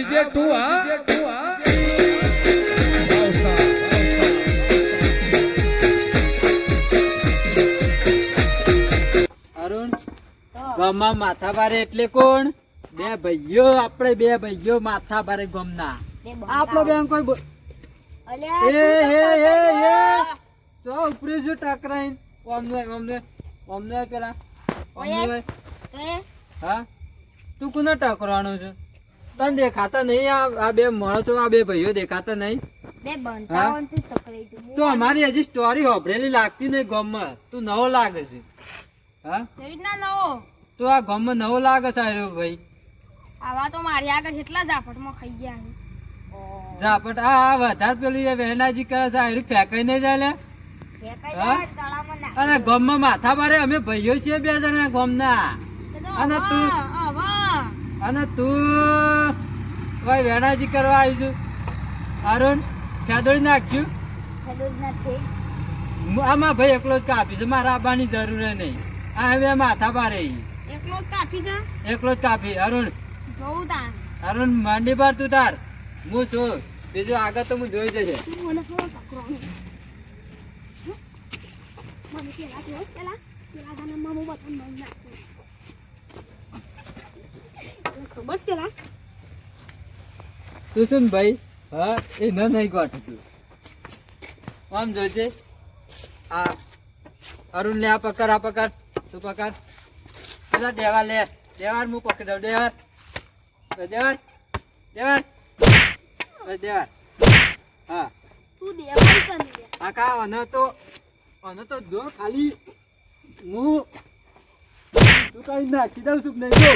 GJ two હા? અરુણ ગામમાં માથા ભારે એટલે કોણ? બે ભાઈઓ આપણે બે ભાઈઓ માથા ભારે ગમના. આપણો બેન કોઈ એ હે હે હે તો ઉપરી શું ટકરાઈ? ઓમને ઓમને ઓમને પેલા ઓમને હા? તું કોને ટકરાણો છે? તને દેખાતા નહીં આ આ બે માણસો આ બે ભાઈઓ દેખાતા નહીં? તો અમારી હજી સ્ટોરી હોભરેલી લાગતી નહીં ગામમાં. તું નવો લાગે છે. હા? તો આ ગામમાં નવો લાગે છે આર્યો ભાઈ. આવા તો મારી આગળ કેટલા ઝાપટમાં ખાઈ ગયા છે. ઝાપટ? આ આ વધારે પેલું એ વેણાજી કરે છે આર્યું ફેંકાઈ નહીં જાય? અને ગામમાં માથા બારે અમે ભાઈઓ છીએ બે જણા ગામના. અને તું-. અને તું ભાઈ વેણાજી કરવા આવીશું અરુણ ખેદોડી નાખ્યું આમાં ભાઈ એકલો જ કાપી છે. મારા આવવાની જરૂર નહીં. આ હવે માથા બારે. એકલો જ કાપી છે? એકલો જ કાપી. અરુણ જોઉં અરુણ માંડી પર તું તાર. હું છું. બીજું આગળ તો હું જોઈ જશે મને પેલા પેલા? પેલા હું બધાને મારી નાખું. ખબર છે પેલા તું શું ભાઈ? હા એ ન નહીં ગોઠ તું આમ જોજે આ અરુણ લે આ પકડ આ પકડ તું પકડ. પેલા દેવા લે. દેવાર હું પકડાવ દેવાર. દેવાર દેવાર. દેવાર. હા. તું દેવાર કરી આ કા અને તો અને તો જો ખાલી હું તું કઈ નાખી દઉં છું નહીં જો.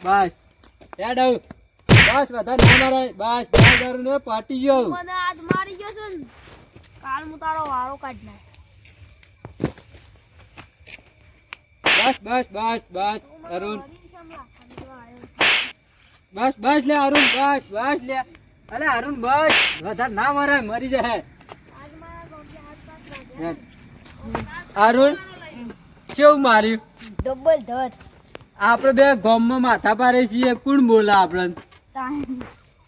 બસ. હેડ આવ. બસ બધા ના મારે. બસ બે હજાર ને પાટી ગયો મને આજ મારી ગયો છે કાલ હું તારો વારો કાઢ નાખ. બસ બસ બસ બસ અરુણ. બસ બસ લે અરુણ બસ બસ લે. અલે અરુણ બસ. વધારે ના મારે મરી જાય અરુણ કેવું માર્યું? ડબલ ધર આપણે બે ગામમાં માથા પારે છીએ. કોણ બોલા આપણે?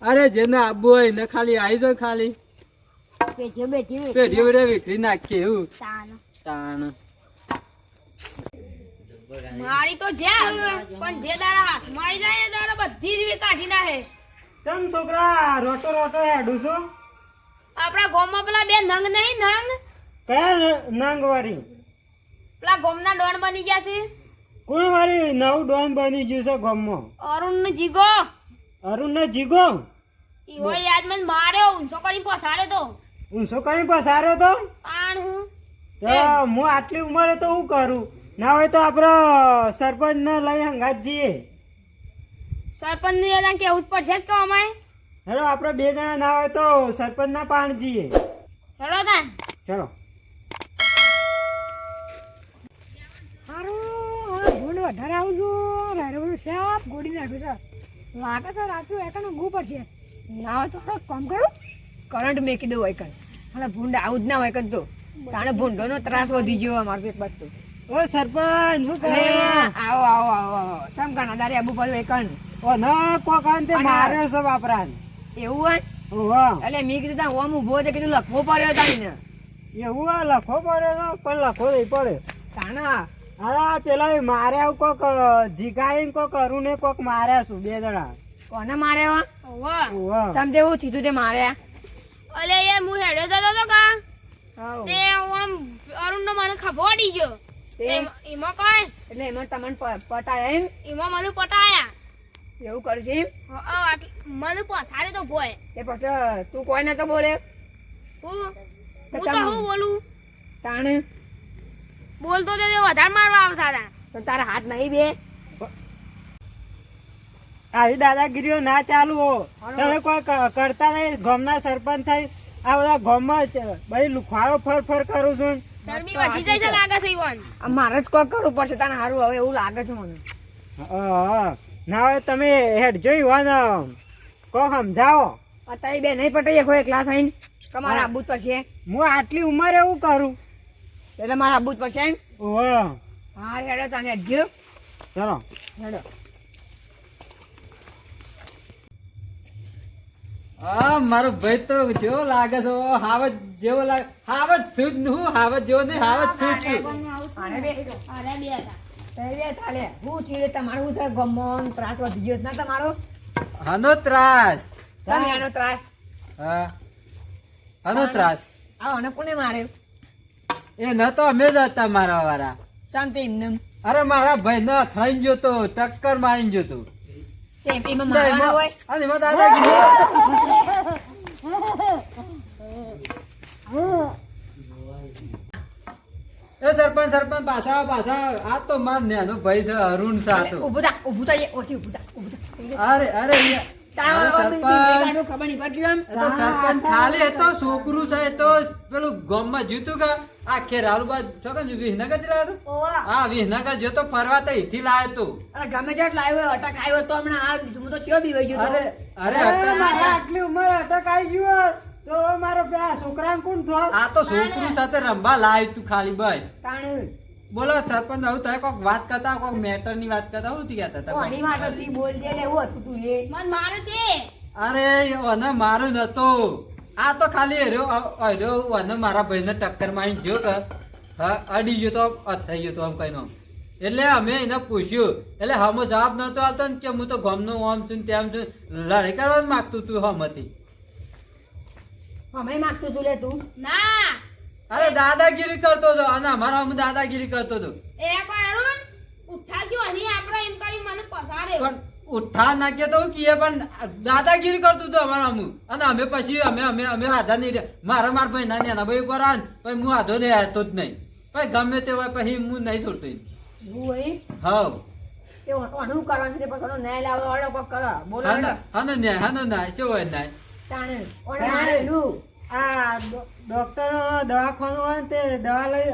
અરે જેને આબુ હોય ને ખાલી આવી જાય ખાલી. જે જીવે પેઢી વડે વિખરી નાખીએ એવું. તાણ. મારી તો જે પણ જે દાડા હાથ મારી જાય એ દાડા બધી રીતે કાઢી નાખે. કેમ છોકરા? રોટો રોટો હેડું છું. આપણા ગામમાં પેલા બે નંગ નહીં નંગ? કયા નંગ વાળી પેલા ગામના ડોન બની ગયા છે? કોણ મારી નવું ડોન બની ગયું છે ગામમાં? અરુણ ને જીગો. અરુણ ને જીગો? ઈ હોય યાદ મને માર્યો. ઊંચો કરી પસાડ્યો તો. ઊંચો કરી પસાર્યો તો? આણ હું? તો હું આટલી ઉંમરે તો હું કરું? ના હોય તો આપણો સરપંચ ને લઈ હંગાત જઈએ. સરપંચ ને એના કેવું જ પડશે જ કહેવામાં હેલો આપણે બે જણા ના હોય તો સરપંચ ના પાણ જઈએ. ચલો તાન ચલો હારું હવે ભૂંડ વધારે આવું છું. રાડે બધું ગોડી નાખ્યું છે. લાગે છે રાખ્યું એકાનો ગુ પડશે. ના હોય તો થોડું કામ કરું. કરંટ મેકી દઉં હોય કણ એટલે ભૂંડ આવું જ ના હોય તો. તાણે ભૂંડોનો ત્રાસ વધી ગયો અમારો એક બાદ ઓ સરપંચ શું કરે? આવો આવો આવો આવો. સમ કણ દારે આબુ પડ્યું એકણ ઓ ન કોક અંતે માર્યો છે વાપરાન. એવું હોય? ઓહો એટલે મેં કીધું તા ઓમ ઊભો છે કીધું લખવો પડ્યો તાઈને એવું આ લખો પડે તો પણ લખો નહીં પડે. તાણા હા પેલા માર્યા કોક જીગાઈ કોક અરુણ કોક માર્યા છું બે જણા. કોને મારે વા વાહ ઓહો. સમજે થયું તે માર્યા. અલે યાર હું હેડે જતો તો કા? તે આમ અરુણ નો મને ખભોડી ગયો. એમાં કોઈ એટલે એમાં તમને પટાયા એમ? એમાં મને પટાયા. એવું કર્યું છે મને પછાડે તો ભોય. એ પછી તું કોઈ નતો બોલે? હું? તો હું હું બોલું? તાણે? બોલતો તો વધારે મારવા આવતા હતા. તો તારા હાથ નહીં બે. આવી દાદાગીરીઓ ના ચાલુ હો. તમે કોઈ કરતા નહીં ગામના સરપંચ થઈ આ બધા ગામમાં બધી લુખાડો ફર ફર કરું છું. ચરબી વધી જાય છે લાગે છે ઈવન. મારે જ કોઈ કરવું પડશે તારે સારું હવે એવું લાગે છે મને. હા, ના હવે તમે હેડ જોઈ હોય ને કો સમજાવો. અત્યારે બે નહીં પટાઈ એક ક્લાસ આવીને તમારે મારે આબુ પડશે હું આટલી ઉંમરે એવું કરું? એટલે મારે આબુ જ પડશે એમ? ઓહો હા. હેડો તને અડજો ચાલો. હેડો. હા મારો ભાઈ તો જેવો લાગે છે હાવત જેવો લાગે. હાવત છું નું હાવત જેવો નહીં હાવત તમારો હનો ત્રાસ તમે ત્રાસ? હા. હનો ત્રાસ. આ કોને માર્યો? એ ન તો અમે જ હતા મારા વાળા. શાંતિ એમને અરે મારા ભાઈ ન થઈ ગયો તો ટક્કર મારી ગયો તો. એમાં મારવાના હોય? અને એમાં દાદાગીરી એ સરપંચ સરપંચ પાછા પાછા આ તો માર નેનો ભાઈ છે અરુણ શાહ તો થા ઊભું થઈ ઓછી ઊભું થા અરે અરે અરે સરપંચ. ખાલી છોકરું છે તો પેલું ગામમાં જીતું કે આખે રાલુબા તો? હા વિસનગર જો તો ફરવા તો અહીંથી તો. અરે ગમે લાવ્યો અટક આવ્યો તો હમણાં આ હું તો ગયો અરે અરે આટલી ઉંમર અટક આવી ગયું તો મારો છોકરા કોણ થો આ તો છોકરું સાથે રમવા લાવ્યું તું ખાલી બસ. તાણ. બોલો સરપંચ આવું તમે કોઈક વાત કરતા કોઈક મેટરની વાત કરતા હું ગયા હતા કોની વાત હતી? બોલ ને એવું હતું તું એ. મન મારે તે. અરે અને મારું નતો આ તો ખાલી હર્યો હર્યો અને મારા ભાઈને ટક્કર મારી ગયો કે અડી ગયો તો થઈ ગયો તો આમ કઈ નો એટલે અમે એને પૂછ્યું એટલે હમો જવાબ નતો આવતો ને કે હું તો ગમનો આમ છું તેમ છું. લડાઈ કરવા જ માંગતું તું હમતી અમે માગતું તું લે તું. ના. અરે દાદાગીરી કરતો હતો. અને અમારા અમે દાદાગીરી કરતો હતો. એ કોઈ અરુણ ઉઠાશું અને આપણે એમ કરી મને પસારે પણ ઉઠા નાખ્યો તો કીએ પણ દાદાગીરી કરતું હતું અમારા અમુ અને અમે પછી અમે અમે અમે આધા નહીં રહ્યા. મારા મારા ભાઈ ના નાના ભાઈ ઉપર આવે પછી હું આધો નહીં હારતો જ નહીં. પછી ગમે તે હોય પછી હું નહીં છોડતો. હું તે ઓનું કરવાનું છે પછી ન્યાય લાવો ઓળો કોક કરો. બોલો હાનો હાનો ન્યાય ન્યાય શું હોય ન્યાય? તાણે આ ડોક્ટર દવાખાનું હોય ને તે દવા લઈ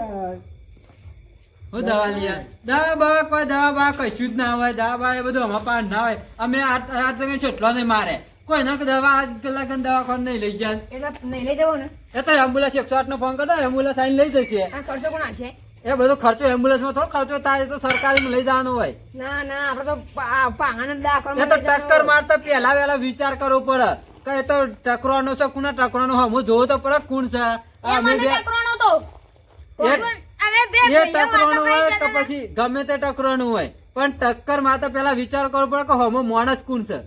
હું દવા લઈ? દવા બવા કોઈ દવા બવા કશું જ ના હોય દવા બવા એ બધું અમારા પાસે ના હોય. અમે આ આ કઈ છેટલો નહીં મારે. કોઈ ના દવા આજ કલાક દવાખાને નહીં લઈ જાય એટલે નહીં લઈ જવો ને? એ તો એમ્બ્યુલન્સ એકસો આઠ નો ફોન કરતો એમ્બ્યુલન્સ આવીને લઈ જશે. ખર્ચો કોણ છે એ બધો ખર્ચો એમ્બ્યુલન્સમાં થોડો ખર્ચો થાય તો સરકારી લઈ જવાનો હોય. ના ના આપડે તો પા- દાખલ એ તો ટક્કર મારતા પેલા વેલા વિચાર કરવો પડે. કે એ તો ટકરાનો છે કોના ટકરાનો હોય હું જોઉં તો પડે કોણ છે. અમે બે ટકરાનો તો. એ- ભાઈઓ હોય તો પછી ગમે તે ટકરાનું હોય. પણ ટક્કર મારતા પેલા વિચાર કરવો પડે કે હોમો માણસ કોણ છે.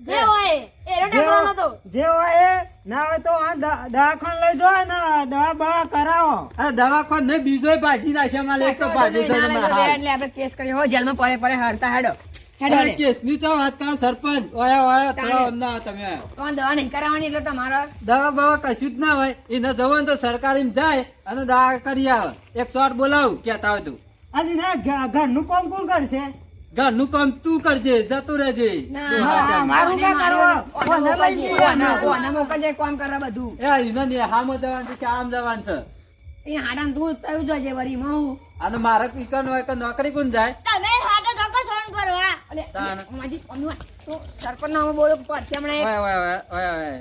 જે હોય એનો જે ટકરાનો તો. જે હોય એ ના હોય તો આ દવાખાન દવાખાને લઈ જો ને દવા બવા કરાવો. અરે દવાખાન ને બીજો ભાજી નાખે માલ એક તો ભાજી. એટલે આપણે કેસ કર્યો હો જેલમાં પડે પડે હારતા હેડો. કેસની તો વાત કરો સરપંચ. ઓયા ઓયા થોડા અમના તમે. કોણ દવા નહીં કરાવવાની એટલે તમારા દવા બવા કશું જ ના હોય. એને જવાનું તો સરકારી જાય અને દવા કરી આવે. એક શોટ બોલાવું કેતા હોય તું. આજે ના ઘરનું કામ કોણ કરશે? ઘરનું કામ તું કરજે જતું રહેજે. મારું ના ઓને મોકલજે, કામ કરે બધું? એ એને ને હામો જવાનું છે કે આમ જવાનું છે? એ હાડામાં દૂધ થયું જોઈએ વળી મઉં. અને મારે ઈકન હોય કે નોકરી કોણ જાય? તમે હાટો ધક્કો સહન કરો હા અલે, તાણ. માજી, ઓનું તો સરપંચ નામ બોલો પડશે હમણાં ઓય, ઓય, ઓય, ઓય, ઓય.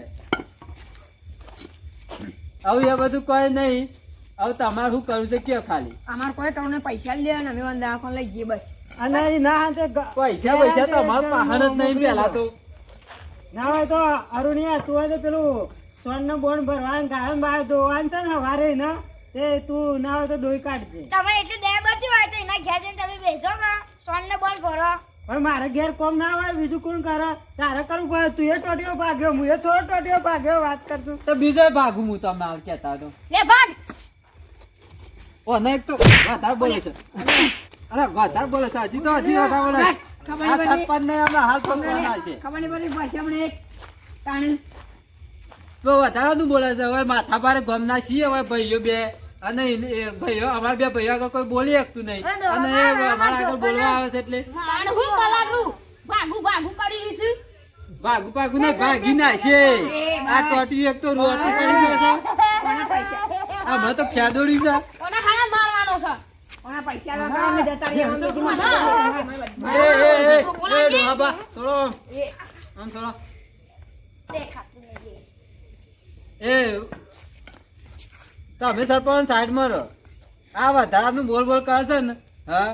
આવું એ બધું કોઈ નહીં. હવે તમારે શું કરવું છે કયો ખાલી? અમારે કોઈ કરવું પૈસા અમે દવાખાને લઈ જઈએ બસ. અને ના હાથે પૈસા પૈસા તો અમારે પહાડ જ નહીં પેલા તો. ના હોય તો અરુણિયા તું હોય તો પેલું સોન નો બોન ભરવાનું ગાયન બહાર ધોવાનું છે ને હવારે ને તે તું ના હોય તો દોઈ કાઢજે. તમે એટલી બે બધી હોય તો એના ઘેર જઈને તમે બેસો કે સોન ને બોલ ભરો. પણ મારે ઘેર કોમ ના હોય બીજું કોણ કરે? તારે કરવું પડે તું એ ટોટીઓ ભાગ્યો હું એ થોડો ટોટીઓ ભાગ્યો વાત કરતું તો બીજો ભાગું હું તમને હાલ કહેતા હતો. લે ભાગ. ઓ નહીં તો વધારે બોલે છે. અરે વધારે બોલે છે હજી તો હજી વધારે બોલે ખબર નહીં પડી. સરપંચ ને અમે હાલ પકડવાના છે? ખબર નહીં પડી પડશે હમણાં એક તાણે. તો વધારે નું બોલે છે હવે માથા ભારે ગમના છીએ હવે ભાઈઓ બે. અને ભાઈઓ અમારા બે ભાઈઓ આગળ કોઈ બોલી શકતું નહીં. અને એ અમારા આગળ બોલવા આવે છે એટલે. ભાગું ભાગું કરી રહીશું ભાગુ ભાગુ ને ભાગી નાખે આ ટોટી એક તો રોટી કરી દે છે. આમાં તો ફેદોડી છે. અને હાડા મારવાનો છે? કોના પૈસા વગર અમે જતા રહીએ અમે બધું એ એ એ એ થોડો આમ. થોડો. દેખાતું એ તમે સરપંચ સાઈડમાં રહો. આ વધારાનું બોલ બોલ કરે છે ને હા?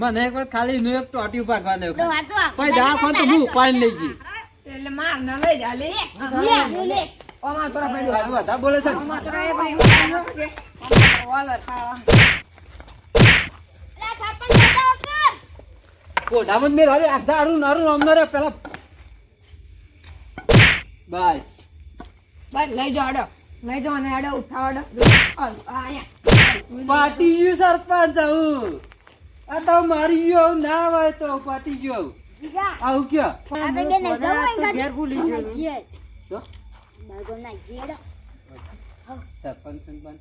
મને એક વખત ખાલી નું એક ટોટી ભાગવા દે પછી દવા ખોન તો હું ઉપાડી લઈ ગઈ એટલે માર ના લઈ જા લે. લે. ઓમાં તોરા પડ્યો તારું વધારે બોલે છે ઓમાં તોરા એ ભાઈ ઓમાં પડ્યો. ઓમાં વાલર ખાવા. લે, સરપંચ બચાવો કે. મેં રાતે આખા આડું નારું અમને પેલા. બાય. બાય લઈ જાઓ હડો લઈ જાઓ અને હડો ઉઠાવો હડો બસ, આ અહીંયા. પાટી ગયું સરપંચ આવું. આ તો મારી ગયો ના હોય તો પાટી ગયો આવું. કયો? બે ને ને ઘેર ભૂલી ગયો. ના. સરપંચ સરપંચ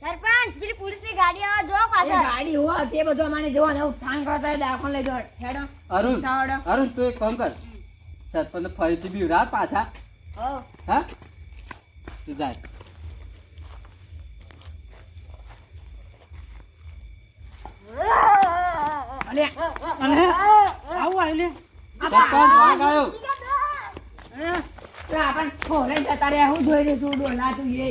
સરપંચ પેલી પોલીસની ગાડી આવે જો પાછળ. ગાડી હોવા તે બધું અમારે જોવા ને થાંગ કરતા દાખલ લઈ જાઓ. હેડો. અરુણ અરુણ તું એક કામ કર. સરપંચ ફરીથી બીવડા પાછા. હા? તું જાય. અલે અને આવું આવ્યું લે. સરપંચ વાઘ આવ્યો? પેલા આપણને જતા રહ્યા હું જોઈ રહ્યો છું ડોલા તું એ